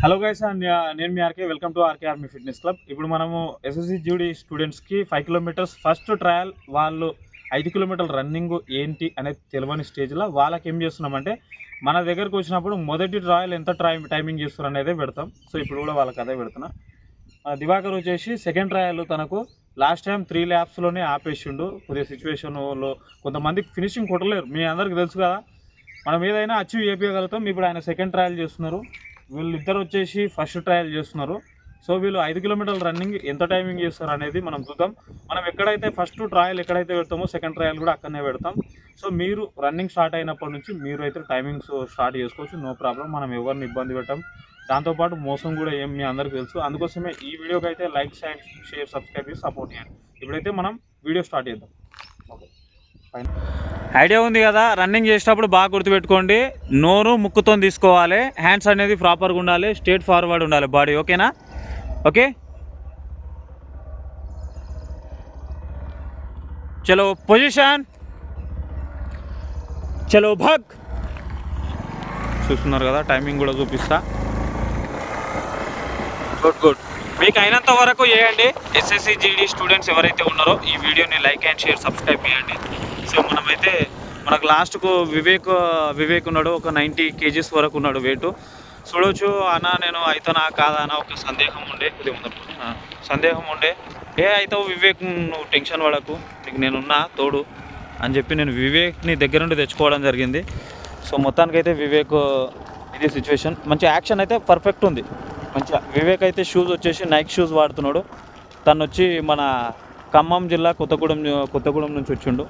Hello guys uh, నేను మీ RK welcome to RK army fitness club ఇప్పుడు మనము SSC జ్యూడీ స్టూడెంట్స్కి ఫైవ్ కిలోమీటర్స్ ఫస్ట్ ట్రయల్ వాళ్ళు ఐదు కిలోమీటర్ల రన్నింగ్ ఏంటి అనేది తెలియని స్టేజ్లో వాళ్ళకి ఏం చేస్తున్నామంటే మన దగ్గరకు వచ్చినప్పుడు మొదటి ట్రయల్ ఎంత ట్రై టైమింగ్ చేస్తారు అనేది పెడతాం. సో ఇప్పుడు కూడా వాళ్ళకి అదే పెడుతున్నా. దివాకర్ వచ్చేసి సెకండ్ ట్రయల్ తనకు లాస్ట్ టైం త్రీ ల్యాబ్స్లోనే ఆపేసిండు. కొద్దిగా సిచ్యువేషన్లో కొంతమందికి ఫినిషింగ్ కొట్టలేరు. మీ అందరికి తెలుసు కదా మనం ఏదైనా అచీవ్ చేయగలుగుతాం. ఇప్పుడు ఆయన సెకండ్ ట్రయల్ చేస్తున్నారు. వీళ్ళిద్దరు వచ్చేసి ఫస్ట్ ట్రయల్ చేస్తున్నారు. సో వీళ్ళు ఐదు కిలోమీటర్ల రన్నింగ్ ఎంత టైమింగ్ చేస్తారు అనేది మనం చూద్దాం. మనం ఎక్కడైతే ఫస్ట్ ట్రయల్ ఎక్కడైతే పెడతామో సెకండ్ ట్రయల్ కూడా అక్కడనే పెడతాం. సో మీరు రన్నింగ్ స్టార్ట్ అయినప్పటి నుంచి మీరు అయితే టైమింగ్స్ స్టార్ట్ చేసుకోవచ్చు నో ప్రాబ్లం మనం ఎవరిని ఇబ్బంది పెట్టాం. దాంతోపాటు మోసం కూడా ఏం మీ అందరికీ తెలుసు. అందుకోసమే ఈ వీడియోకి అయితే లైక్ షేర్ షేర్ సబ్స్క్రైబ్ చేసి సపోర్ట్ చేయండి. ఇప్పుడైతే మనం వీడియో స్టార్ట్ చేద్దాం. ఓకే ఐడియా ఉంది కదా రన్నింగ్ చేసేటప్పుడు బాగా గుర్తుపెట్టుకోండి. నోరు ముక్కుతో తీసుకోవాలి. హ్యాండ్స్ అనేది ప్రాపర్గా ఉండాలి. స్ట్రేట్ ఫార్వర్డ్ ఉండాలి బాడీ ఓకేనా ఓకే చలో పొజిషన్ చలో భగ్ చూస్తున్నారు కదా టైమింగ్ కూడా చూపిస్తా. గుడ్ గుడ్ మీకు అయినంత వరకు చేయండి. ఎస్ఎస్సి జీడీ స్టూడెంట్స్ ఎవరైతే ఉన్నారో ఈ వీడియోని లైక్ అండ్ షేర్ సబ్స్క్రైబ్ చేయండి. సో మనమైతే మనకు లాస్ట్కు వివేక్ వివేక్ ఉన్నాడు ఒక నైంటీ కేజీస్ వరకు ఉన్నాడు వెయిట్. చూడవచ్చు అన్న నేను అవుతానా కాదా అన్న ఒక సందేహం ఉండే. ఇది సందేహం ఉండే. ఏ అవుతావు వివేక్ నువ్వు టెన్షన్ పడకు. నీకు నేనున్నా తోడు అని చెప్పి నేను వివేక్ని దగ్గర నుండి తెచ్చుకోవడం జరిగింది. సో మొత్తానికైతే వివేక్ ఇది సిచ్యువేషన్. మంచి యాక్షన్ అయితే పర్ఫెక్ట్ ఉంది. మంచిగా. వివేక్ అయితే షూస్ వచ్చేసి నైక్ షూస్ వాడుతున్నాడు. తను వచ్చి మన ఖమ్మం జిల్లా కొత్తగూడెం కొత్తగూడెం నుంచి వచ్చిండు.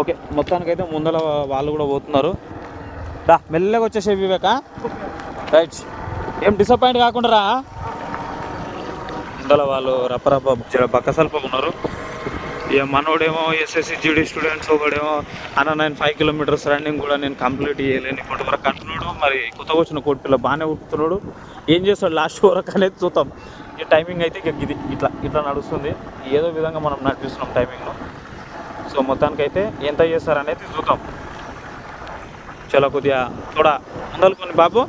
ఓకే మొత్తానికైతే ముందర వాళ్ళు కూడా పోతున్నారు. రా మెల్లగా వచ్చేసే వివేక. రైట్ ఏం డిసప్పాయింట్ కాకుండా రా. ముందర వాళ్ళు రపరప జర బక్కసల్ప ఉన్నారు. ఇక మనోడేమో ఎస్ఎస్సి జీడీ స్టూడెంట్స్ ఒకడేమో అన్న నేను ఫైవ్ కిలోమీటర్స్ రన్నింగ్ కూడా నేను కంప్లీట్ చేయలేను ఇప్పటి వరకు అంటున్నాడు. మరి కొత్తగా వచ్చిన కోటిలో బాగానే ఉట్టుతున్నాడు ఏం చేస్తాడు? లాస్ట్ వరకు అనేది చూద్దాం. ఈ టైమింగ్ అయితే ఇక ఇది ఇట్లా ఇట్లా నడుస్తుంది. ఏదో విధంగా మనం నడిపిస్తున్నాం టైమింగ్ను సో మొత్తానికైతే ఎంత చేస్తారు అనేది చూద్దాం. చాలా కొద్దిగా కూడా ఉందనుకోండి బాబు.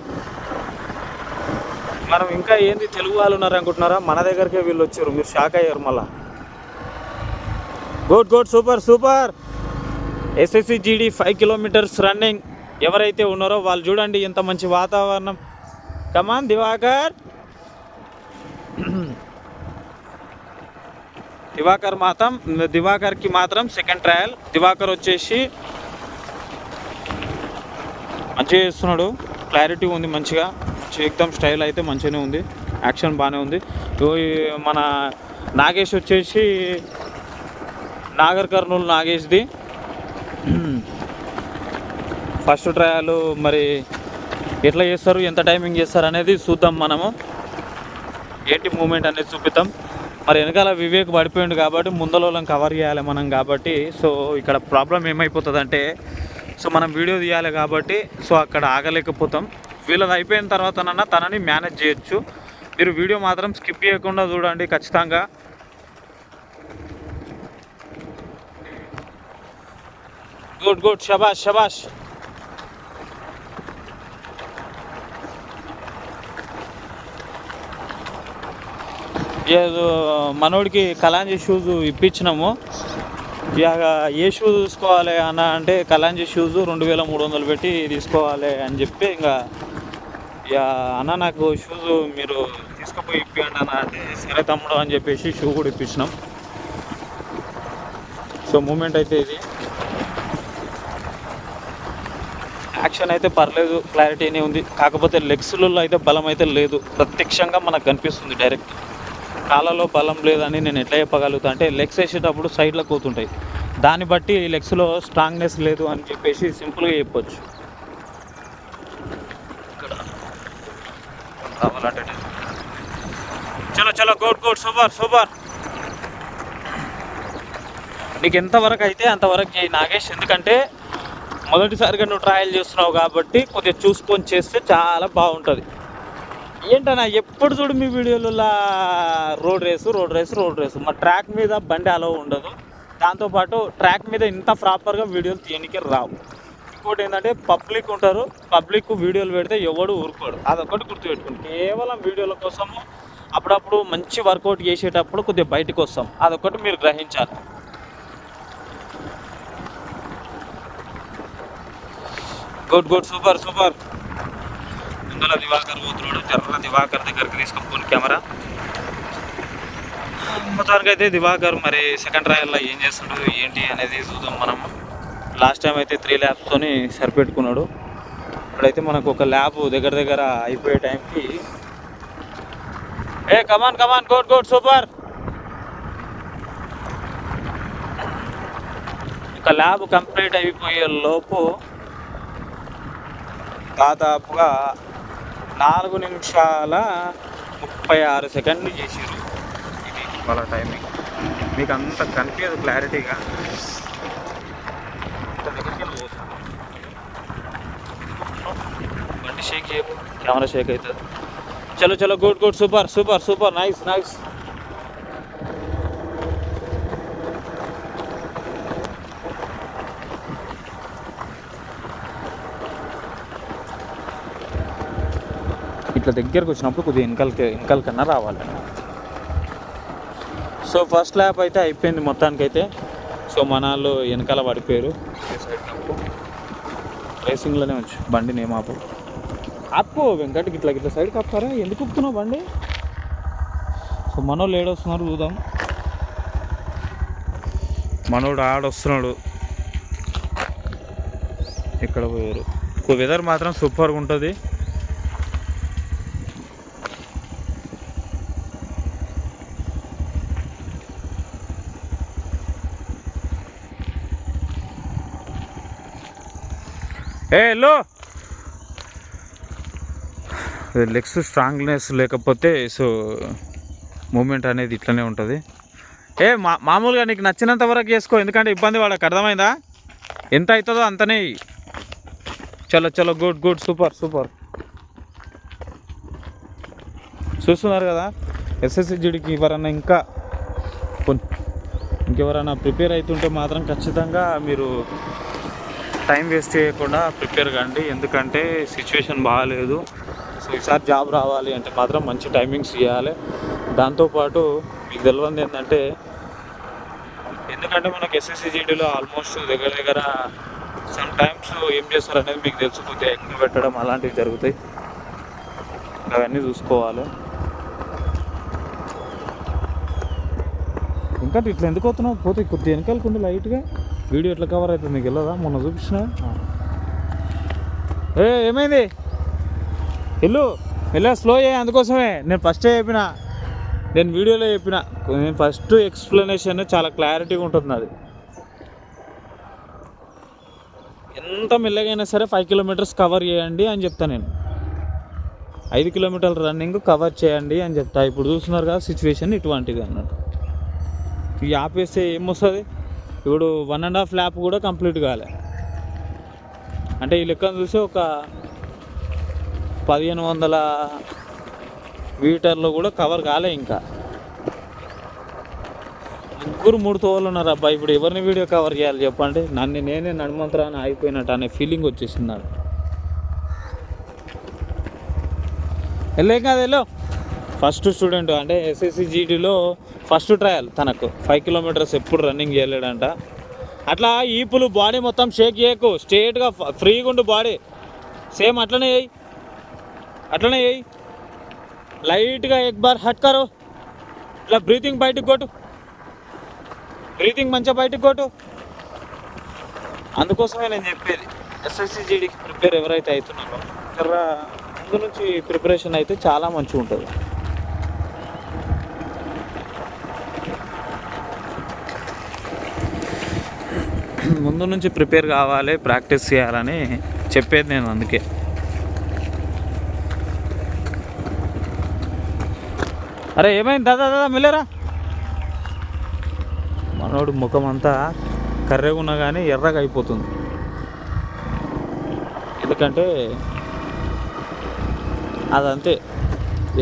మనం ఇంకా ఏంది తెలుగు వాళ్ళు ఉన్నారు అనుకుంటున్నారా? మన దగ్గరికే వీళ్ళు వచ్చారు. మీరు షాక్ అయ్యారు మళ్ళా. Good good super super SSC GD five kilometres running ఎవరైతే ఉన్నారో వాళ్ళు చూడండి ఎంత మంచి వాతావరణం. కమాన్ దివాకర్ దివాకర్ మాత్రం దివాకర్కి మాత్రం సెకండ్ ట్రయల్ దివాకర్ వచ్చేసి మంచిగా చేస్తున్నాడు. క్లారిటీ ఉంది మంచిగా. ఎక్దమ్ స్టైల్ అయితే మంచిగానే ఉంది. యాక్షన్ బాగానే ఉంది. మన నాగేష్ వచ్చేసి నాగర్ కర్నూలు నాగేష్ది. ఫస్ట్ ట్రయల్ మరి ఎట్లా చేస్తారు ఎంత టైమింగ్ చేస్తారు అనేది చూద్దాం మనము. ఏంటి మూమెంట్ అనేది చూపిద్దాం. మరి వెనకాల వివేక్ పడిపోయిండు కాబట్టి ముందలోళ్ళని కవర్ చేయాలి మనం కాబట్టి సో ఇక్కడ ప్రాబ్లం ఏమైపోతుంది సో మనం వీడియో తీయాలి కాబట్టి సో అక్కడ ఆగలేకపోతాం. వీళ్ళది అయిపోయిన తర్వాతనన్నా తనని మేనేజ్ చేయొచ్చు. మీరు వీడియో మాత్రం స్కిప్ చేయకుండా చూడండి ఖచ్చితంగా. గుడ్ గుడ్ షబాష్ షబాష్ ఏదో మనోడికి కలాంజీ షూస్ ఇప్పించినాము. ఇక ఏ షూ తీసుకోవాలి అన్న అంటే కలాంజీ షూస్ రెండు వేల మూడు వందలు పెట్టి తీసుకోవాలి అని చెప్పి ఇంకా ఇక అన్న నాకు షూస్ మీరు తీసుకుపోయి ఇప్పియండి అన్న అంటే సరే తమ్ముడు అని చెప్పేసి షూ కూడా ఇప్పించినాం. సో మూమెంట్ అయితే ఇది. యాక్షన్ అయితే పర్లేదు క్లారిటీనే ఉంది. కాకపోతే లెగ్స్లలో అయితే బలం అయితే లేదు. ప్రత్యక్షంగా మనకు కనిపిస్తుంది డైరెక్ట్ కాళ్ళలో బలం లేదని నేను ఎట్లా చెప్పగలుగుతా అంటే లెగ్స్ వేసేటప్పుడు సైడ్లో కూతుంటాయి. దాన్ని బట్టి లెగ్స్లో స్ట్రాంగ్నెస్ లేదు అని చెప్పేసి సింపుల్గా చెప్పొచ్చు. కావాలంటే చలో చలో గుడ్ గుడ్ సూపర్ సూపర్ నీకు ఎంతవరకు అయితే అంతవరకు చేయి నాగేష్ ఎందుకంటే మొదటిసారిగా నువ్వు ట్రయల్ చేస్తున్నావు కాబట్టి కొద్దిగా చూసుకొని చేస్తే చాలా బాగుంటుంది. ఏంటన్నా ఎప్పుడు చూడు మీ వీడియోలలో road race road race road race. మా ట్రాక్ మీద బండి అలా ఉండదు. దాంతోపాటు ట్రాక్ మీద ఇంత ప్రాపర్గా వీడియోలు తీయడానికి రావు. ఇంకోటి ఏంటంటే పబ్లిక్ ఉంటారు. పబ్లిక్ వీడియోలు పెడితే ఎవడు ఊరుకోడు. అదొకటి గుర్తుపెట్టుకోండి. కేవలం వీడియోల కోసము అప్పుడప్పుడు మంచి వర్కౌట్ చేసేటప్పుడు కొద్దిగా బయటకు వస్తాం. అదొకటి మీరు గ్రహించాలి. గుడ్ గుడ్ సూపర్ సూపర్ ముందర దివాకర్ పోతున్నాడు. జర్ర దివాకర్ దగ్గరికి తీసుకొని కెమెరా. మొత్తానికి అయితే దివాకర్ మరి సెకండ్ ట్రయల్లో ఏం చేస్తున్నాడు ఏంటి అనేది చూద్దాం మనం. లాస్ట్ టైం అయితే త్రీ ల్యాబ్స్తోని సరిపెట్టుకున్నాడు. ఇప్పుడైతే మనకు ఒక ల్యాబ్ దగ్గర దగ్గర అయిపోయే టైంకి. ఏ come on come on gourd gourd super ఒక ల్యాబ్ కంప్లీట్ అయిపోయే లోపు దాదాపుగా నాలుగు నిమిషాల ముప్పై ఆరు సెకండ్లు చేసారు ఇది వాళ్ళ టైమింగ్ మీకు అంత కనిపించదు క్లారిటీగా. బండి షేక్ కెమెరా షేక్ అవుతుంది. చలో చలో good good super super super nice nice. దగ్గరకు వచ్చినప్పుడు కొద్దిగా వెనకాలకి వెనకాల కన్నా రావాలి. సో ఫస్ట్ ల్యాప్ అయితే అయిపోయింది మొత్తానికైతే. సో మన వాళ్ళు వెనకాల పడిపోయారు. రేసింగ్లోనే ఉంచు. బండిని ఏం ఆపు. ఆపు వెంకట్ గిట్లా ఇట్లా సైడ్కి కప్పారా ఎందుకు ఉప్పుతున్నావు బండి? సో మనోళ్ళు ఏడొస్తున్నారు చూద్దాం. మనోడు ఆడొస్తున్నాడు ఇక్కడ పోయారు. వెదర్ మాత్రం సూపర్గా ఉంటుంది. ఏ లో లెగ్స్ స్ట్రాంగ్నెస్ లేకపోతే సో మూమెంట్ అనేది ఇట్లనే ఉంటుంది. ఏ మా మామూలుగా నీకు నచ్చినంత వరకు చేసుకో ఎందుకంటే ఇబ్బంది వాళ్ళకి అర్థమైందా? ఎంత అవుతుందో అంతనే చలో చలో గుడ్ గుడ్ సూపర్ సూపర్. చూస్తున్నారు కదా ఎస్ఎస్సిజిడికి ఎవరన్నా ఇంకా ఇంకెవరైనా ప్రిపేర్ అవుతుంటే మాత్రం ఖచ్చితంగా మీరు టైం వేస్ట్ చేయకుండా ప్రిపేర్ కండి. ఎందుకంటే సిచ్యువేషన్ బాగాలేదు. సో ఈసారి జాబ్ రావాలి అంటే మాత్రం మంచి టైమింగ్స్ ఇవ్వాలి. దాంతోపాటు మీకు తెలియంది ఏంటంటే ఎందుకంటే మనకు ఎస్ఎస్సిజిడిలో ఆల్మోస్ట్ దగ్గర దగ్గర సమ్ టైమ్స్ ఏం చేస్తారు అనేది మీకు తెలుసు. కొద్దిగా ఎక్కువ పెట్టడం అలాంటివి జరుగుతాయి. అవన్నీ చూసుకోవాలి. ఇంకా ఇట్లా ఎందుకు అవుతున్నావు? పోతే కొద్దిగా వెనకాలకుంది లైట్గా. వీడియో ఎట్లా కవర్ అవుతుంది? నీకు వెళ్ళదా మొన్న చూపించిన. ఏ ఏమైంది? వెళ్ళు వెళ్ళా స్లో అయ్యా అందుకోసమే. నేను ఫస్టే చెప్పిన. నేను వీడియోలో చెప్పిన. నేను ఫస్ట్ ఎక్స్ప్లెనేషన్ చాలా క్లారిటీగా ఉంటుంది అది ఎంత మెల్లగైనా సరే ఫైవ్ కిలోమీటర్స్ కవర్ చేయండి అని చెప్తా నేను. ఐదు కిలోమీటర్ల రన్నింగ్ కవర్ చేయండి అని చెప్తా. ఇప్పుడు చూస్తున్నారు కదా సిచ్యువేషన్ ఇటువంటిది అన్నట్టు. ఈ ఆపేస్తే ఏమొస్తుంది ఇప్పుడు వన్ అండ్ హాఫ్ ల్యాప్ కూడా కంప్లీట్ కాలే. అంటే ఈ లెక్కను చూసి ఒక పదిహేను వందల మీటర్లు కూడా కవర్ కాలే ఇంకా. ముగ్గురు మూడు తోళ్ళు ఉన్నారు అబ్బాయి ఇప్పుడు ఎవరిని వీడియో కవర్ చేయాలి చెప్పండి? నన్ను నేనే నడుమంతరాని అయిపోయినట్టు అనే ఫీలింగ్ వచ్చేసింది నాకు. వెళ్ళే కాదు వెళ్ళో. ఫస్ట్ స్టూడెంట్ అంటే ఎస్ఎస్సి జీడీలో ఫస్ట్ ట్రయల్ తనకు. ఫైవ్ కిలోమీటర్స్ ఎప్పుడు రన్నింగ్ చేయలేడంట. అట్లా ఈపులు బాడీ మొత్తం షేక్ చేయకు. స్ట్రేట్గా ఫ్రీగా ఉండు బాడీ సేమ్ అట్లనే వేయి అట్లనే వేయి లైట్గా ఎక్ బార్ హట్ కరో. ఇట్లా బ్రీతింగ్ బయటకు కొట్టు. బ్రీతింగ్ మంచిగా బయటకు కొట్టు. అందుకోసమే నేను చెప్పేది. ఎస్ఎస్సి జీడీకి ప్రిపేర్ ఎవరైతే అవుతున్నారో జర ముందు నుంచి ప్రిపరేషన్ అయితే చాలా మంచిగా ఉంటుంది ముందు నుంచి ప్రిపేర్ కావాలి ప్రాక్టీస్ చేయాలని చెప్పేది నేను అందుకే. అరే ఏమైంది? దాదా దాదా మిల్లరా. మనోడు ముఖం అంతా కర్రెగా ఉన్నా కానీ ఎర్రగా అయిపోతుంది. ఎందుకంటే అదంతే.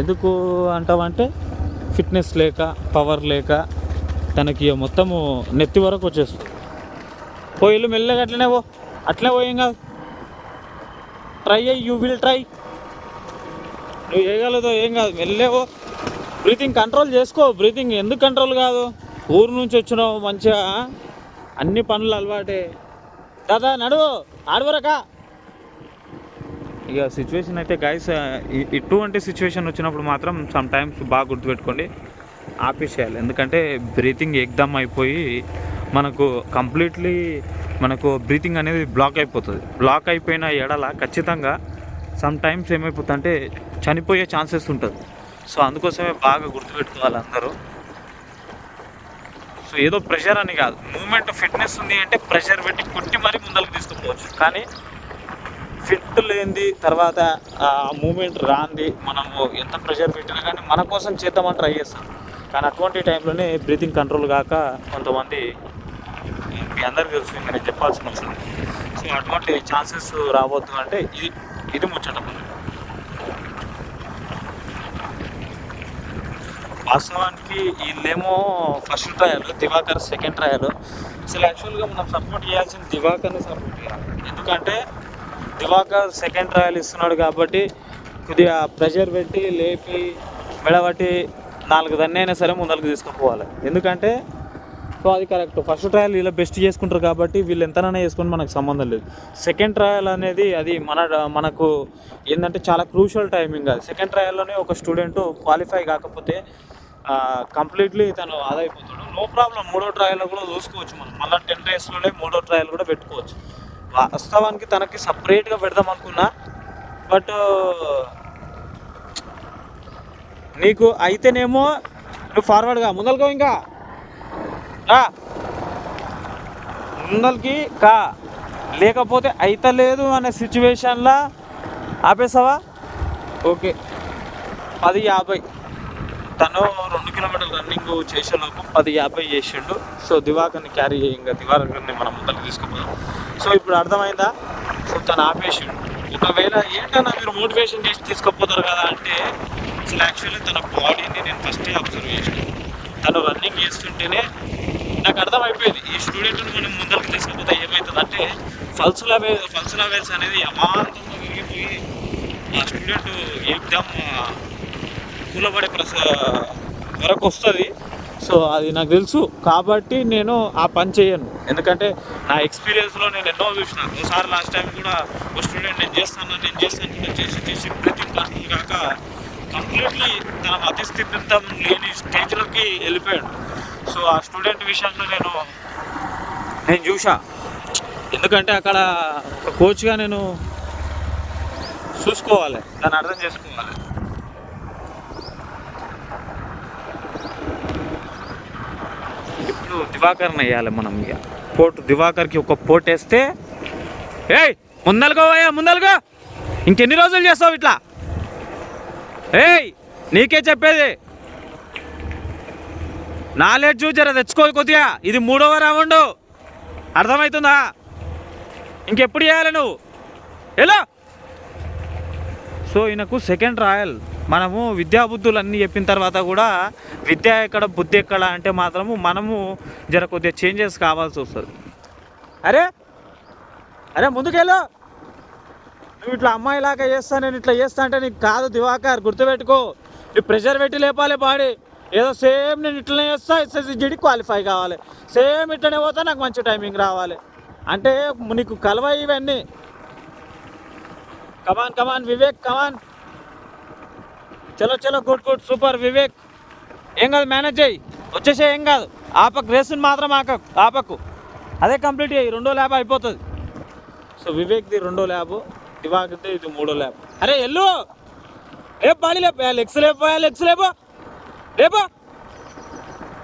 ఎందుకు అంటావంటే ఫిట్నెస్ లేక పవర్ లేక తనకి మొత్తము నెత్తి వరకు వచ్చేస్తుంది. పోయిల్లు మెల్లగా అట్లనే పో. అట్లనే పోయి ఏం కాదు. ట్రై అయ్యి యూ విల్ ట్రై నువ్వు చేయగలుగుతావు ఏం కాదు. మెల్లేవో బ్రీతింగ్ కంట్రోల్ చేసుకో. బ్రీతింగ్ ఎందుకు కంట్రోల్ కాదు? ఊరు నుంచి వచ్చినావు మంచిగా. అన్ని పనులు అలవాటే. దాదా నడువు. ఆడవరకా. ఇక సిచ్యువేషన్ అయితే గైస్ ఇటువంటి సిచ్యువేషన్ వచ్చినప్పుడు మాత్రం సమ్ టైమ్స్ బాగా గుర్తుపెట్టుకోండి. ఆపేసేయాలి. ఎందుకంటే బ్రీతింగ్ ఎగ్దమ్ అయిపోయి మనకు కంప్లీట్లీ మనకు బ్రీతింగ్ అనేది బ్లాక్ అయిపోతుంది. బ్లాక్ అయిపోయిన ఎడల ఖచ్చితంగా సమ్ టైమ్స్ ఏమైపోతుంది అంటే చనిపోయే ఛాన్సెస్ ఉంటుంది. సో అందుకోసమే బాగా గుర్తుపెట్టుకోవాలి అందరూ. సో ఏదో ప్రెషర్ అని కాదు. మూమెంట్ ఫిట్నెస్ ఉంది అంటే ప్రెషర్ పెట్టి కొట్టి మరీ ముందరకు తీసుకుపోవచ్చు. కానీ ఫిట్ లేనిది తర్వాత ఆ మూమెంట్ రాంది మనము ఎంత ప్రెషర్ పెట్టినా కానీ మన కోసం చేద్దామని ట్రై చేస్తాం కానీ అటువంటి టైంలోనే బ్రీతింగ్ కంట్రోల్ కాక కొంతమంది మీ అందరికీ తెలుసు ఇంకా నేను చెప్పాల్సిన అవసరం సో అటువంటి ఛాన్సెస్ రావద్దు అంటే ఇది ఇది ముచ్చట వాస్తవానికి వీళ్ళేమో first trial Diwakar second trial అసలు యాక్చువల్గా మనం సపోర్ట్ చేయాల్సింది దివాకర్ని సపోర్ట్ చేయాలి. ఎందుకంటే దివాకర్ సెకండ్ ట్రయల్ ఇస్తున్నాడు కాబట్టి కొద్దిగా ప్రెషర్ పెట్టి లేపి మెడబట్టి నాలుగు దన్నైనా అయినా సరే ముందరకు తీసుకుపోవాలి ఎందుకంటే సో అది కరెక్ట్. ఫస్ట్ ట్రయల్ వీళ్ళు బెస్ట్ చేసుకుంటారు కాబట్టి వీళ్ళు ఎంతనైనా చేసుకుని మనకు సంబంధం లేదు. సెకండ్ ట్రయల్ అనేది అది మన మనకు ఏంటంటే చాలా క్రూషియల్ టైమింగ్ అది. సెకండ్ ట్రయల్లోనే ఒక స్టూడెంట్ క్వాలిఫై కాకపోతే కంప్లీట్లీ తను ఆదైపోతాడు. నో ప్రాబ్లం మూడో ట్రయల్లో కూడా చూసుకోవచ్చు మనం. మళ్ళీ టెన్ డేస్లోనే మూడో ట్రయల్ కూడా పెట్టుకోవచ్చు. వాస్తవానికి తనకి సపరేట్గా పెడదాం అనుకున్నా బట్ నీకు అయితేనేమో నువ్వు ఫార్వర్డ్గా ముందలుకో ఇంకా. రా ముందలకి కా. లేకపోతే అయితలేదు అనే సిచ్యువేషన్లో ఆపేసావా? ఓకే. పది యాభై. తను రెండు కిలోమీటర్ల రన్నింగ్ చేసేలోపు పది యాభై చేసిండు. సో దివాకర్ని క్యారీ ఇంకా దివాకర్ని మనం ముందరికి తీసుకుపోదాం. సో ఇప్పుడు అర్థమైందా? సో తను ఆపేసిండు. ఒకవేళ ఏంటన్నా మీరు మోటివేషన్ చేసి తీసుకుపోతారు కదా అంటే అసలు యాక్చువల్లీ తన బాడీని నేను ఫస్టే అబ్జర్వ్ చేసాను. తను రన్నింగ్ చేస్తుంటేనే నాకు అర్థమైపోయింది. ఈ స్టూడెంట్ని మనం ముందరికి తీసుకుపోతే ఏమవుతుంది అంటే ఫల్స్ లెవెల్ ఫల్స్ లెవెల్స్ అనేది అమాంతంగా విరిగిపోయి ఆ స్టూడెంట్ ఎగ్జామ్ కూలబడే ప్రస వరకు వస్తుంది. సో అది నాకు తెలుసు. కాబట్టి నేను ఆ పని చేయను. ఎందుకంటే నా ఎక్స్పీరియన్స్లో నేను ఎన్నో చూసిన. ఒకసారి లాస్ట్ టైం కూడా ఒక స్టూడెంట్ నేను చేస్తాను నేను చేస్తాను నేను చేసి చేసి బ్రీతింగ్ కంట్రోల్ కాక కంప్లీట్లీ తన అతిస్థితం లేని స్టేజ్లోకి వెళ్ళిపోయాడు. సో ఆ స్టూడెంట్ విషయంలో నేను నేను చూసా ఎందుకంటే అక్కడ ఒక కోచ్గా నేను చూసుకోవాలి. దాన్ని అర్థం చేసుకోవాలి. ఇప్పుడు దివాకర్ని వేయాలి మనం ఇక. పోటు దివాకర్కి ఒక పోటు వేస్తే ఏయ్ ముందలుగోవయ్యా ముందలుగో ఇంకెన్ని రోజులు చేస్తావు ఇట్లా? ఏయ్ నీకే చెప్పేది. నాలెడ్జ్ జర తెచ్చుకో కొద్దిగా. ఇది మూడవ రౌండ్. అర్థమవుతుందా ఇంకెప్పుడు చేయాలి నువ్వు? ఎలా సో ఈయనకు సెకండ్ రాయల్. మనము విద్యాబుద్ధులు అన్నీ చెప్పిన తర్వాత కూడా విద్య ఎక్కడ బుద్ధి ఎక్కడ అంటే మాత్రము మనము జర కొద్దిగా చేంజెస్ కావాల్సి వస్తుంది. అరే! అరే ముందుకెళ్ళు. నువ్వు ఇట్లా అమ్మాయిలాగా చేస్తా నేను ఇట్లా చేస్తా అంటే నీకు కాదు దివాకర్ గుర్తుపెట్టుకో. నీ ప్రెషర్ పెట్టి లేపాలి బాడీ ఏదో సేమ్ నేను ఇట్లనే చేస్తా ఎస్ఎస్సి జిడి క్వాలిఫై కావాలి. సేమ్ ఇట్లనే పోతా నాకు మంచి టైమింగ్ రావాలి. అంటే నీకు కలవ ఇవన్నీ. కమాన్ కమాన్ వివేక్ కమాన్ చలో చలో గుడ్ గుడ్ సూపర్ వివేక్ ఏం కాదు మేనేజ్ చేయి. వచ్చేసే ఏం కాదు. ఆపకు రేసుని మాత్రం ఆక ఆపకు. అదే కంప్లీట్ చేయి రెండో ల్యాబ్ అయిపోతుంది. సో వివేక్ది రెండో ల్యాబ్ దివాకర్ది ఇది మూడో ల్యాబ్ అరే ఎల్లు! ఏ బాడీ లేపు లెగ్స్ లేపో లెగ్స్ లేపో. రేపా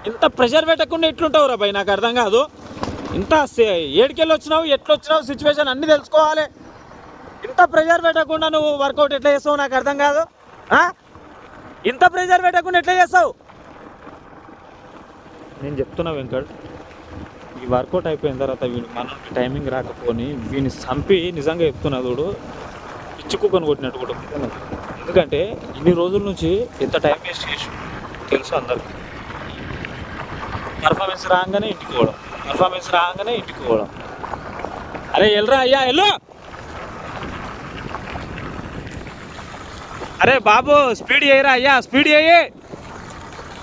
ఇంత ప్రెషర్ పెట్టకుండా ఎట్లుంటావు రా భయ్? నాకు అర్థం కాదు. ఇంత ఏడికెళ్ళి వచ్చినావు ఎట్లా వచ్చినావు సిచ్యువేషన్ అన్నీ తెలుసుకోవాలి. ఇంత ప్రెషర్ పెట్టకుండా నువ్వు వర్కౌట్ ఎట్లా చేస్తావు నాకు అర్థం కాదు. ఇంత ప్రెషర్ పెట్టకుండా ఎట్లా చేస్తావు? నేను చెప్తున్నా వెంకట్ ఈ వర్కౌట్ అయిపోయిన తర్వాత వీడు మనం టైమింగ్ రాకపోని వీని చంపి నిజంగా చెప్తున్నా చూడు. పిచ్చి కొట్టినట్టు కూడా. ఎందుకంటే ఇన్ని రోజుల నుంచి ఎంత టైం వేస్ట్ చేసి తెలుసు అందరికీ. పర్ఫార్మెన్స్ రాగానే ఇంటికి పోవడం పర్ఫార్మెన్స్ రాగానే ఇంటికి పోవడం అరే ఎల్రా అయ్యా ఎల్లు! అరే బాబు స్పీడ్ చేయరా అయ్యా స్పీడ్ చేయి.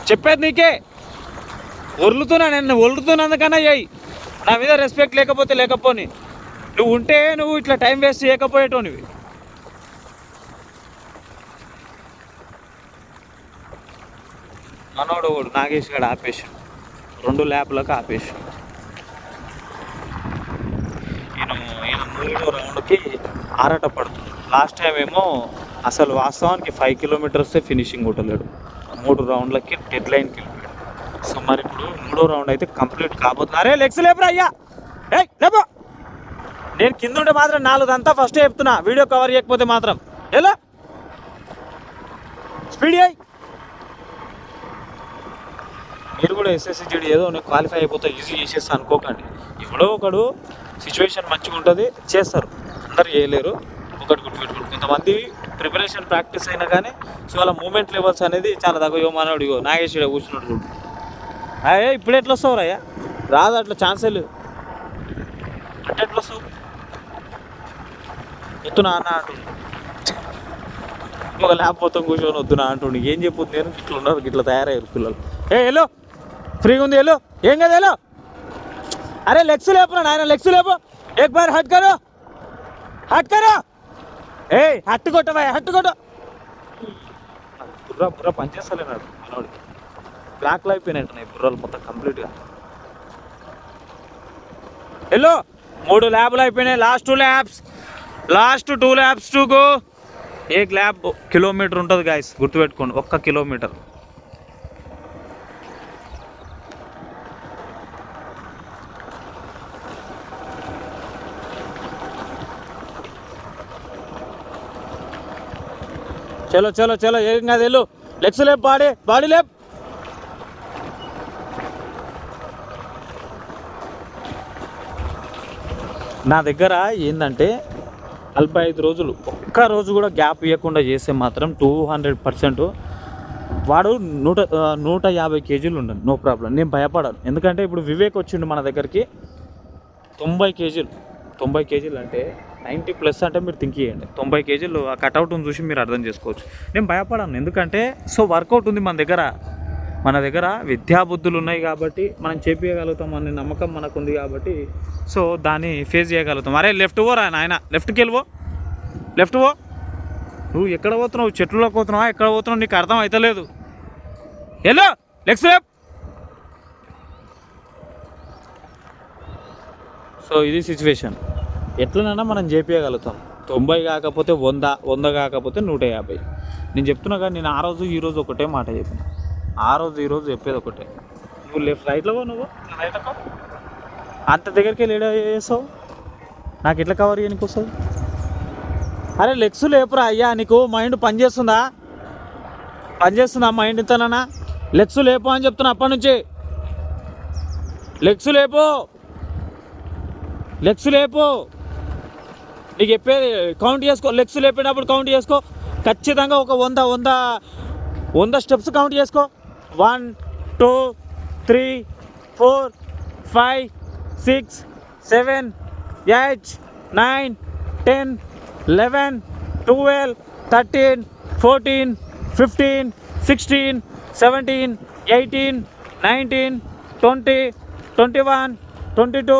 చెప్పేది నీకే. ఒర్లుతున్నా నేను ఒర్లుతున్నందుకన్నా చేయి. నా మీద రెస్పెక్ట్ లేకపోతే లేకపోని. నువ్వు ఉంటే నువ్వు ఇట్లా టైం వేస్ట్ చేయకపోయేటోనివి. మనోడు ఒకడు నాగేష్ గారు ఆపేసాడు రెండు ల్యాబ్లకు ఆపేసాడు ఈయన ఈయన మూడో రౌండ్కి ఆరాట పడుతుంది. లాస్ట్ టైం ఏమో అసలు వాస్తవానికి ఫైవ్ కిలోమీటర్సే ఫినిషింగ్ కొట్టలేడు. మూడు రౌండ్లకి డెడ్ లైన్కి వెళ్ళాడు సో మరి ఇప్పుడు మూడో రౌండ్ అయితే కంప్లీట్ కాబోతున్నారే. లెగ్స్ లేపురా అయ్యా. లేపో. నేను కింద ఉంటే మాత్రం నాలుగు అంతా ఫస్టే చెప్తున్నా. వీడియో కవర్ చేయకపోతే మాత్రం. ఎలా? స్పీడ్ అయ్యి మీరు కూడా ఎస్ఎస్సి జీడి ఏదో నేను క్వాలిఫై అయిపోతే ఈజీ చేసేస్తా అనుకోకండి. ఎవడో ఒకడు సిచ్యువేషన్ మంచిగా ఉంటుంది చేస్తారు. అందరు చేయలేరు. ఒకటి గుర్తుపెట్టుకోండి. కొంతమంది ప్రిపరేషన్ ప్రాక్టీస్ అయినా కానీ సో వాళ్ళ మూమెంట్ లెవెల్స్ అనేది చాలా తక్కువ. యోమానవుడు ఇగో నాగేష్ కూర్చున్నట్టు కూర్చున్నాడు చూడు. అయ్యా ఇప్పుడు ఎట్లా వస్తావు అయ్యా రాదు అట్లా ఛాన్సే లేదు. అంటే ఎట్లా వస్తావు? వద్దునా అన్న అంటుండు. ఒక ల్యాప్ మొత్తం కూర్చొని వద్దునా అంటుండు. ఏం చెప్పొద్దు నేను? ఇట్లా ఉన్నారు ఇట్లా తయారయ్యారు పిల్లలు. ఏ హలో ఫ్రీగా ఉంది హలో ఏం కదా హలో అరే లెగ్స్ లేపు నాయన లెగ్స్ లేపు. ఏక్ బార్ హట్ కరో. హట్ కరో. ఏ హట్టు కొట్టవా హట్టు కొట్ట. బుర్ర బుర్ర పనిచేస్తలేనాడు మనోడు. బ్లాక్లో అయిపోయినట్టున్నాయి బుర్రలు మొత్తం కంప్లీట్గా హలో మూడు ల్యాబ్లు అయిపోయినాయి. Last two laps. Last two laps to go Ek lap kilometre ఉంటుంది గాయస్ గుర్తుపెట్టుకోండి ఒక్క కిలోమీటర్. చలో చలో చలో ఏం కాదు వెళ్ళు. లెగ్స్ లేపు బాడీ బాడీ లేపు. నా దగ్గర ఏంటంటే నలభై ఐదు రోజులు ఒక్క రోజు కూడా గ్యాప్ ఇవ్వకుండా చేస్తే మాత్రం టూ హండ్రెడ్ పర్సెంట్ వాడు నూట నూట యాభై కేజీలు ఉండను నో ప్రాబ్లం. నేను భయపడాను ఎందుకంటే ఇప్పుడు వివేక్ వచ్చిండు మన దగ్గరికి తొంభై కేజీలు. తొంభై కేజీలు అంటే నైంటీ ప్లస్ అంటే మీరు థింక్ చేయండి. తొంభై కేజీలు ఆ కట్అవుట్ని చూసి మీరు అర్థం చేసుకోవచ్చు. నేను భయపడాను ఎందుకంటే సో వర్కౌట్ ఉంది మన దగ్గర. మన దగ్గర విద్యాబుద్ధులు ఉన్నాయి కాబట్టి మనం చేపించగలుగుతాం అనే నమ్మకం మనకు ఉంది కాబట్టి సో దాన్ని ఫేస్ చేయగలుగుతాం. అరే లెఫ్ట్ పోరా నాయన లెఫ్ట్కి వెళ్ళిపో. లెఫ్ట్ పో. నువ్వు ఎక్కడ పోతున్నావు? చెట్లలోకి పోతున్నావా? ఎక్కడ పోతున్నావు? నీకు అర్థం అవుతలేదు హలో లెక్స్ లెఫ్ట్ సో ఇది సిచ్యువేషన్ ఎట్లనైనా మనం చేపించగలుగుతాం తొంభై కాకపోతే వంద వంద కాకపోతే నూట యాభై. నేను చెప్తున్నా కానీ నేను ఆ రోజు ఈ రోజు ఒకటే మాట చెప్పిన. ఆ రోజు ఈ రోజు చెప్పేది ఒకటే. నువ్వు లెఫ్ట్ రైట్లో నువ్వు. అంత దగ్గరికి వెళ్ళి చేస్తావు? నాకు ఎట్లా కవర్ చేయడానికి వస్తుంది అరే లెగ్స్ లేపురా అయ్యా నీకు మైండ్ పనిచేస్తుందా పనిచేస్తుందా మైండ్ ఇంతనా లెగ్స్ లేపు అని చెప్తున్నా అప్పటి నుంచి. లెగ్స్ లేపు. లెగ్స్ లేపు. నీకు చెప్పేది కౌంట్ చేసుకో. లెగ్స్ లేపినప్పుడు కౌంట్ చేసుకో. ఖచ్చితంగా ఒక వంద వంద వంద స్టెప్స్ కౌంట్ చేసుకో. One two three four five six seven eight nine ten eleven twelve thirteen fourteen fifteen sixteen seventeen eighteen nineteen twenty twenty one twenty two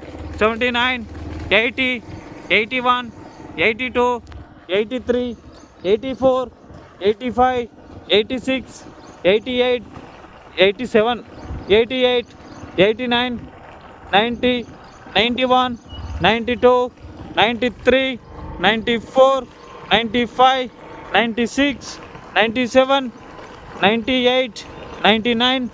seventy nine eighty eighty one eighty two eighty three eighty four eighty five eighty six eighty eight eighty seven eighty eight eighty nine ninety ninety one ninety two ninety three ninety four ninety five ninety six ninety seven ninety eight ninety nine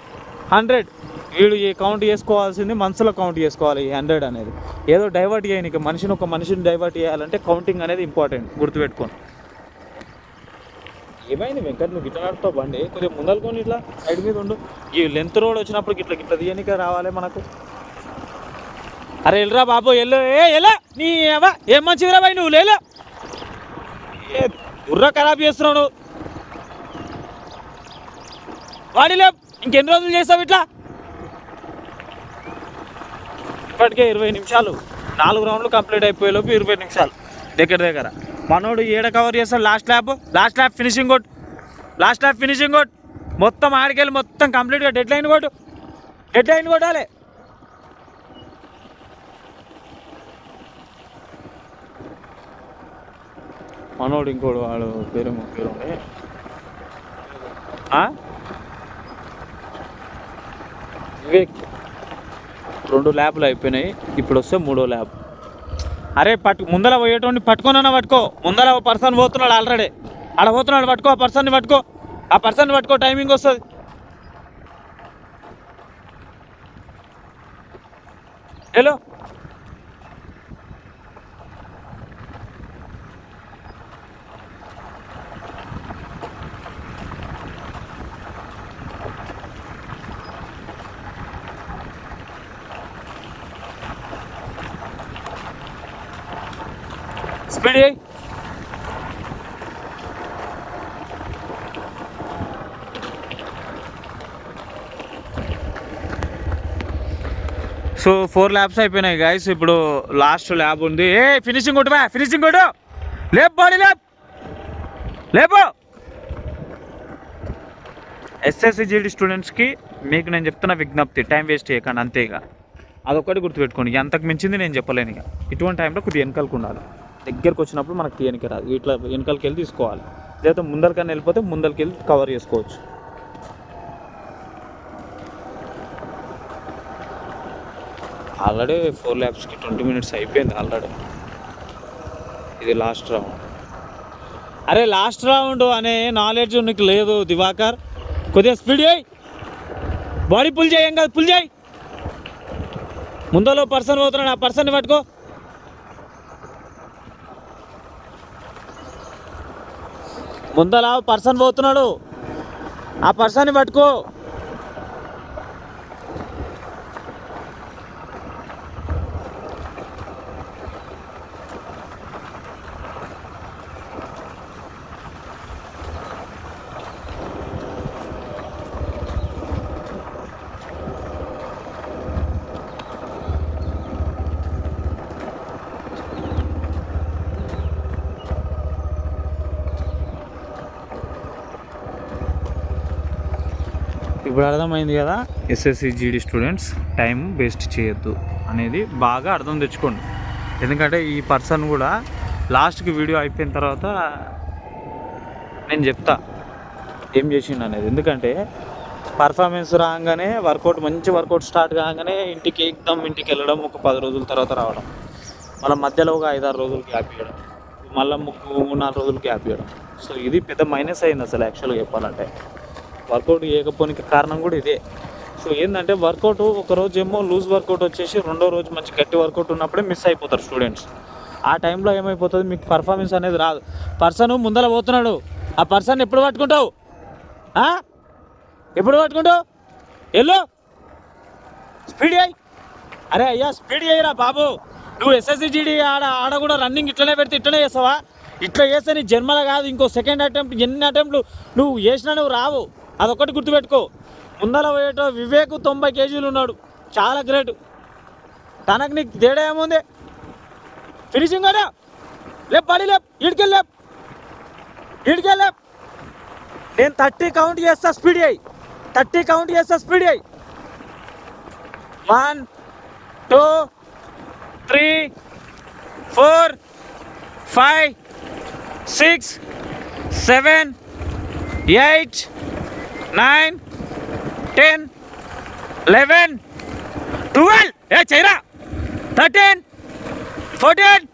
hundred వీడు ఈ count చేసుకోవాల్సింది మనసులో count చేసుకోవాలి ఈ hundred అనేది. ఏదో divert చేయడానికి మనిషిని ఒక మనిషిని డైవర్ట్ చేయాలంటే కౌంటింగ్ అనేది ఇంపార్టెంట్ గుర్తుపెట్టుకోండి. ఏమైంది వెంకట్? నువ్వు గిట్ల నడుపుతావు బండి కొద్దిగా ముందలుకొని ఇట్లా సైడ్ మీద ఉండు. ఈ లెంత్ రోడ్ వచ్చినప్పుడు గిట్ల గిట్ల తీయనిక రావాలి మనకు. అరే వెళ్ళరా బాబు ఎల్లు. ఏ ఎలా నీ ఏవా ఏం మంచిదిరా బాయ్ నువ్వు? లేలా. ఏ బుర్ర ఖరాబ్ చేస్తున్నావు వాడిలే. ఇంకెన్ని రోజులు చేస్తావు ఇట్లా? ఇప్పటికే ఇరవై నిమిషాలు. నాలుగు రౌండ్లు కంప్లీట్ అయిపోయేలోపు ఇరవై నిమిషాలు. దగ్గర దగ్గర. మనోడు ఏడ కవర్ చేస్తాడు. Last lap last lap finishing కొట్టు. లాస్ట్ ల్యాబ్ ఫినిషింగ్ కొట్టు. మొత్తం ఆడికెళ్ళి మొత్తం కంప్లీట్గా డెడ్ లైన్ కొట్టు. డెడ్ లైన్ కొట్టాలి. మనోడు ఇంకోడు వాడు పేరు పేరు వివేక్. రెండు ల్యాబ్లు అయిపోయినాయి. ఇప్పుడు వస్తే మూడో ల్యాబ్. అరే పట్టు ముందర పోయేటోడిని పట్టుకోనన్నా పట్టుకో. ముందర ఓ పర్సన్ పోతున్నాడు ఆల్రెడీ. ఆడ పోతున్నాడు పట్టుకో ఆ పర్సన్ని పట్టుకో. ఆ పర్సన్ని పట్టుకో టైమింగ్ వస్తుంది. హలో? స్పీడ్ చేయి సో ఫోర్ ల్యాబ్స్ అయిపోయినాయి గాయస్ ఇప్పుడు లాస్ట్ ల్యాబ్ ఉంది. ఏ ఫినిషింగ్ కొట్టువా ఫినిషింగ్ కొట్టు. లేపు బాడీ లేప్. లేపు. ఎస్ఎస్సిజిడి స్టూడెంట్స్కి మీకు నేను చెప్తున్న విజ్ఞప్తి టైం వేస్ట్ చేయకండి అంతే ఇక. అదొక్కటి గుర్తుపెట్టుకోండి. ఇక అంతకు మించింది నేను చెప్పలేను ఇక. ఇటువంటి టైంలో కొద్దిగా వెనకాలకు ఉండాలి. దగ్గరకు వచ్చినప్పుడు మనకు తీయనికి రాదు. ఇట్లా వెనకాలకి వెళ్ళి తీసుకోవాలి. లేకపోతే ముందరికన్నా వెళ్ళిపోతే ముందరికి వెళ్ళి కవర్ చేసుకోవచ్చు. ఆల్రెడీ ఫోర్ ల్యాబ్స్కి ట్వంటీ మినిట్స్ అయిపోయింది ఆల్రెడీ. ఇది లాస్ట్ రౌండ్ అరే లాస్ట్ రౌండ్ అనే నాలెడ్జ్ నీకు లేదు దివాకర్. కొద్దిగా స్పీడ్ చేయి. బాడీ పుల్ చేయం కాదు పుల్ చేయి. ముందలో పర్సన్ పోతున్నాడు ఆ పర్సన్ని పట్టుకో. ముందల పర్సన్ పోతున్నాడు. ఆ పర్సన్ని పట్టుకో. ఇప్పుడు అర్థమైంది కదా? SSC GD students time waste చేయొద్దు అనేది బాగా అర్థం తెచ్చుకోండి. ఎందుకంటే ఈ పర్సన్ కూడా లాస్ట్కి వీడియో అయిపోయిన తర్వాత నేను చెప్తా ఏం చేసిండు అనేది. ఎందుకంటే పర్ఫార్మెన్స్ రాగానే వర్కౌట్ మంచి వర్కౌట్ స్టార్ట్ కాగానే ఇంటికి ఎగ్దాం ఇంటికి వెళ్ళడం ఒక పది రోజుల తర్వాత రావడం. మళ్ళీ మధ్యలో ఒక ఐదారు రోజులు గ్యాప్ ఇవ్వడం. మళ్ళీ ముక్కు మూడు నాలుగు రోజులు గ్యాప్ ఇవ్వడం. సో ఇది పెద్ద మైనస్ అయింది అసలు యాక్చువల్గా చెప్పాలంటే. వర్కౌట్ చేయకపోనికి కారణం కూడా ఇదే. సో ఏంటంటే వర్కౌట్ ఒకరోజు ఏమో లూజ్ వర్కౌట్ వచ్చేసి రెండో రోజు మంచి గట్టి వర్కౌట్ ఉన్నప్పుడే మిస్ అయిపోతారు స్టూడెంట్స్. ఆ టైంలో ఏమైపోతుంది? మీకు పర్ఫార్మెన్స్ అనేది రాదు. పర్సన్ ముందర పోతున్నాడు. ఆ పర్సన్ ఎప్పుడు పట్టుకుంటావు? ఎప్పుడు పట్టుకుంటావు? ఎల్లు? స్పీడ్ అయ్యి అరే అయ్యా స్పీడ్ అయ్యిరా బాబు. నువ్వు ఎస్ఎస్సి జీడీ ఆడ ఆడ కూడా రన్నింగ్ ఇట్లనే పెడితే ఇట్లనే చేస్తావా? ఇట్లా చేస్తే నీ జన్మల కాదు. ఇంకో సెకండ్ అటెంప్ట్ ఎన్ని అటెంప్ట్లు నువ్వు చేసినా నువ్వు రావు. అదొకటి గుర్తుపెట్టుకో. ముందర పోయేటో వివేక్ తొంభై కేజీలు ఉన్నాడు. చాలా గ్రేట్. తనకు నీకు తేడా ఏముంది? ఫినిషింగ్ అడా లేప్ పడి లేప్ ఇడికెళ్ళి లేప్. ఇడికెళ్ళి లేప్. నేను థర్టీ కౌంట్ చేస్తా స్పీడ్ అయ్యి థర్టీ కౌంట్ చేస్తా స్పీడ్ అయ్యి one two three four five six seven eight nine ten eleven twelve ఏ చైరా thirteen fourteen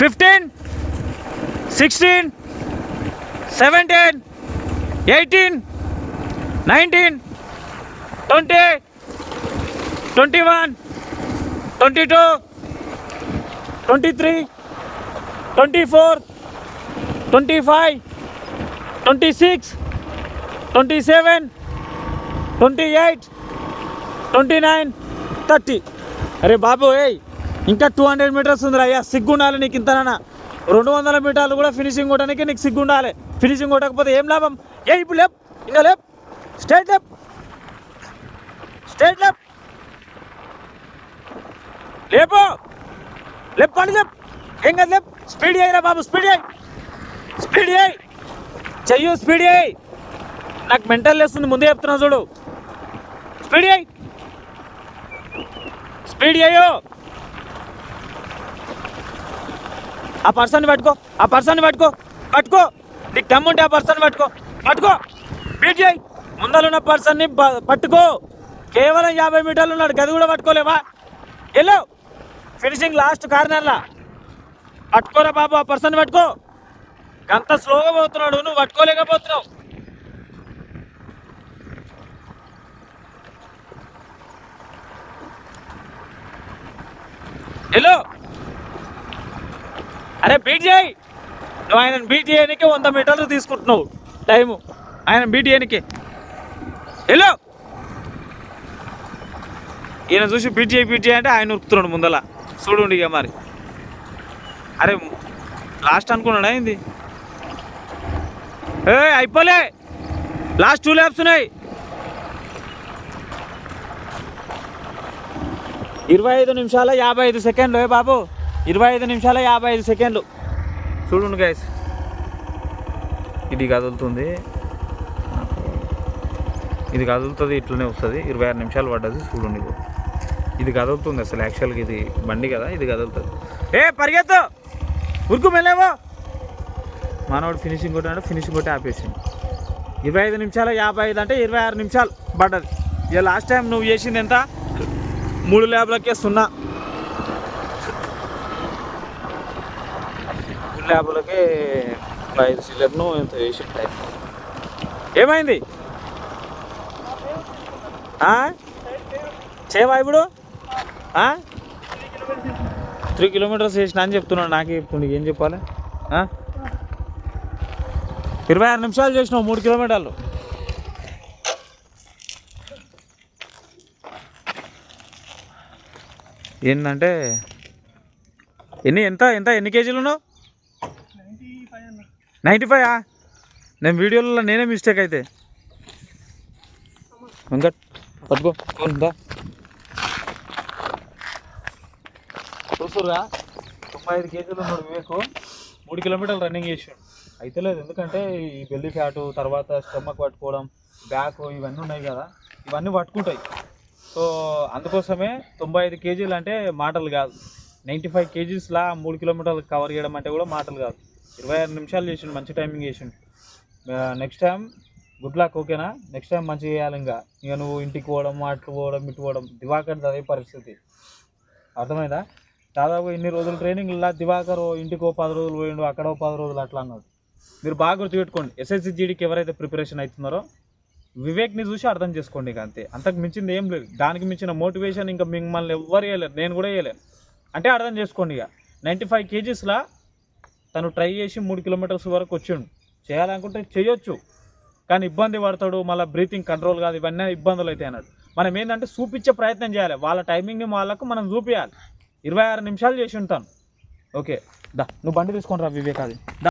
fifteen sixteen seventeen eighteen nineteen twenty twenty one twenty two twenty three twenty four twenty five twenty six twenty seven twenty eight twenty nine thirty అరే బాబు ఏయ్ ఇంకా two hundred metres ఉందిరా. అయ్యా సిగ్గుండాలి నీకు ఇంతనా రెండు వందల మీటర్లు కూడా ఫినిషింగ్ కొట్టడానికి నీకు సిగ్గుండాలి. ఫినిషింగ్ కొట్టకపోతే ఏం లాభం? ఏ ఇప్పుడు లేప్ ఇంకా లేప్. స్టేట్ లేప్. స్టేట్ లేప్. లేపు. లేప్ పని లేప్. ఏం కాదు లేప్. స్పీడ్ అయ్యిరా బాబు స్పీడ్ అయ్యి స్పీడ్ అయ్యి చెయ్యు స్పీడ్ అయ్యి నాకు మెంటల్ లేస్తుంది ముందే చెప్తున్నా చూడు. స్పీడ్ అయ్యి స్పీడ్ అయ్యో ఆ పర్సన్ పట్టుకో ఆ పర్సన్ పట్టుకో పట్టుకో. నీకు దమ్ముంటే ఆ పర్సన్ పట్టుకో పట్టుకో. స్పీడ్ చేయి. ముందరున్న పర్సన్ని పట్టుకో. కేవలం యాభై మీటర్లు ఉన్నాడు గది కూడా పట్టుకోలేవా? వెళ్ళు. ఫినిషింగ్ లాస్ట్ కార్నర్లా. పట్టుకోరా బాబు ఆ పర్సన్ పట్టుకో. అంత స్లోగా పోతున్నాడు నువ్వు పట్టుకోలేకపోతున్నావు. హలో. అరే బీట్ చేయి. నువ్వు ఆయన బీట్ చేయడానికి వంద మీటర్లు తీసుకుంటున్నావు. టైము. ఆయన బీట్ చేయడానికి హలో. ఈయన చూసి బీట్ చేయి బీట్ చేయి అంటే ఆయన ఉరుకుతున్నాడు ముందల. చూడండి ఇక మరి. అరే లాస్ట్ అనుకున్నాడు అయింది ఏ అయిపోలే. లాస్ట్ టూ ల్యాబ్స్ ఉన్నాయి. ఇరవై ఐదు నిమిషాల యాభై ఐదు సెకండ్లు ఏ బాబు? ఇరవై ఐదు నిమిషాల యాభై ఐదు సెకండ్లు. చూడండి గైస్ ఇది కదులుతుంది. ఇది కదులుతుంది ఇట్లనే వస్తుంది. ఇరవై ఆరు నిమిషాలు పడ్డది చూడండి ఇది. కదులుతుంది అసలు యాక్చువల్గా ఇది బండి కదా ఇది కదులుతుంది. ఏ పరిగెత్తు! ఉరుకు మెల్లేమో మనవాడు ఫినిషింగ్ కొట్టాడు ఫినిషింగ్ కొట్టి ఆపేసింది ఇరవై ఐదు నిమిషాలు యాభై ఐదు అంటే ఇరవై ఆరు నిమిషాలు పడ్డది. ఇక లాస్ట్ టైం నువ్వు చేసింది ఎంత? మూడు ల్యాబ్లకే సున్నా. మూడు ల్యాబ్లకే ఐదు సిల్లర్ను ఎంత వేసి ఏమైంది? ఆ? చేయవా ఇప్పుడు? త్రీ కిలోమీటర్స్ వేసిన అని చెప్తున్నాడు నాకు ఇప్పుడు నీకు ఏం చెప్పాలి? ఇరవై ఆరు నిమిషాలు చేసినావు మూడు కిలోమీటర్లు. ఏంటంటే ఎన్ని ఎంత ఎంత ఎన్ని కేజీలు ఉన్నావు? నైంటీ ఫైవ్ నేను వీడియోలో నేనే మిస్టేక్ అయితే. వెంకట్ పట్టుకో ఫోన్ దా. చూసురా తొంభై ఐదు కేజీలు ఉన్నాడు వివేకు. మూడు కిలోమీటర్లు రన్నింగ్ చేసాడు. అయితే లేదు ఎందుకంటే ఈ బెల్లి ఫ్యాటు తర్వాత స్టమక్ పట్టుకోవడం బ్యాక్ ఇవన్నీ ఉన్నాయి కదా. ఇవన్నీ పట్టుకుంటాయి. సో అందుకోసమే తొంభై ఐదు కేజీలు అంటే మాటలు కాదు. నైంటీ ఫైవ్ కేజీస్లా మూడు కిలోమీటర్లు కవర్ చేయడం అంటే కూడా మాటలు కాదు. ఇరవై ఆరు నిమిషాలు చేసిండు మంచి టైమింగ్ చేసిండు. నెక్స్ట్ టైం గుడ్ లక్ ఓకేనా నెక్స్ట్ టైం మంచి చేయాలి ఇంకా. ఇక నువ్వు ఇంటికి పోవడం అట్లు పోవడం ఇటు పోవడం దివాకర్ అదే పరిస్థితి. అర్థమైందా? దాదాపు ఇన్ని రోజులు ట్రైనింగ్ ఇలా దివాకర్ ఓ ఇంటికి ఓ పది రోజులు పోయిండు అక్కడ ఓ పది రోజులు అట్లా అన్నాడు. మీరు బాగా గుర్తుపెట్టుకోండి ఎస్ఎస్సి జీడీకి ఎవరైతే ప్రిపరేషన్ అవుతున్నారో వివేక్ని చూసి అర్థం చేసుకోండి ఇక అంతే. అంతకు మించింది ఏం లేదు. దానికి మించిన మోటివేషన్ ఇంకా మిమ్మల్ని ఎవ్వరు వేయలేరు. నేను కూడా వేయలేను. అంటే అర్థం చేసుకోండి ఇక. నైంటీ ఫైవ్ కేజీస్లా తను ట్రై చేసి మూడు కిలోమీటర్స్ వరకు వచ్చిండు. చేయాలనుకుంటే చేయొచ్చు. కానీ ఇబ్బంది పడతాడు. మళ్ళీ బ్రీతింగ్ కంట్రోల్ కాదు. ఇవన్నీ ఇబ్బందులు అయితే అన్నాడు. మనం ఏంటంటే చూపించే ప్రయత్నం చేయాలి. వాళ్ళ టైమింగ్ని వాళ్ళకు మనం చూపించాలి ఇరవై ఆరు నిమిషాలు చేసి ఉంటాను ఓకే. దా నువ్వు బండి తీసుకుంటారా రా వివేక్ అది.